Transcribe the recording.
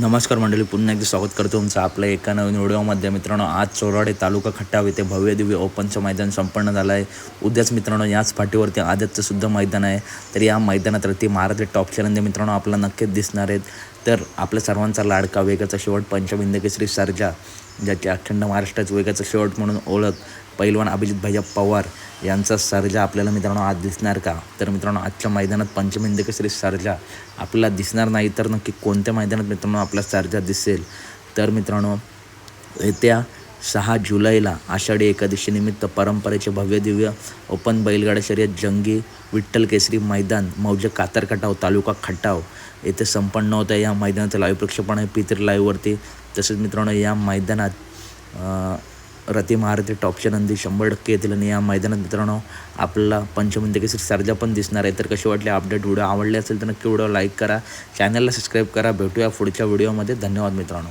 नमस्कार मंडळी पुन्हा एकदा स्वागत करतो तुमचं आपल्या एका नवीन व्हिडिओमध्ये मित्रांनो आज चोराडे तालुका खट्टाव येथे भव्य दिव्य ओपनचं मैदान संपन्न झालं आहे. उद्याच मित्रांनो याच फाटीवरती आदतचं सुद्धा मैदान आहे. तर या मैदानात रती महाराज टॉप चॅलेंज मित्रांनो आपल्याला नक्कीच दिसणार आहेत. तर आपल्या सर्वांचा लाडका वेगाचा शेवट पंचबिंद केसरी सर्जा. ज्याची अखंड महाराष्ट्राचं वेगाचं शेवट म्हणून ओळख पैलवान अभिजित भैया पवार यांचा सर्जा आपल्याला मित्रांनो आज दिसणार का? तर मित्रांनो आजच्या मैदानात पंचमिंद सर्जा आपल्याला दिसणार नाही तर नक्की कोणत्या मैदानात मित्रांनो आपला सर्जा दिसेल? तर मित्रांनो येत्या सहा जुलैला आषाढी एकादशीनिमित्त परंपरेचे भव्यदिव्य ओपन बैलगाडा शर्यत जंगी विठ्ठल केसरी मैदान मौजे कातरकटाव तालुका खटाव येथे संपन्न होतं या मैदानाचं लाईव्ह प्रक्षेपण आहे. पितर लाईव्हवरती तसेच मित्रांनो या मैदानात रती महारथी टॉपच्या नंदी शंभर टक्के येतील. आणि या मैदानात मित्रांनो आपल्याला पंचमंदी केसरी सर्जा पण दिसणार आहे. तर कशी वाटली अपडेट व्हिडिओ? आवडले असेल तर नक्की व्हिडिओ लाईक करा. चॅनलला सबस्क्राईब करा. भेटूया पुढच्या व्हिडिओमध्ये धन्यवाद मित्रांनो.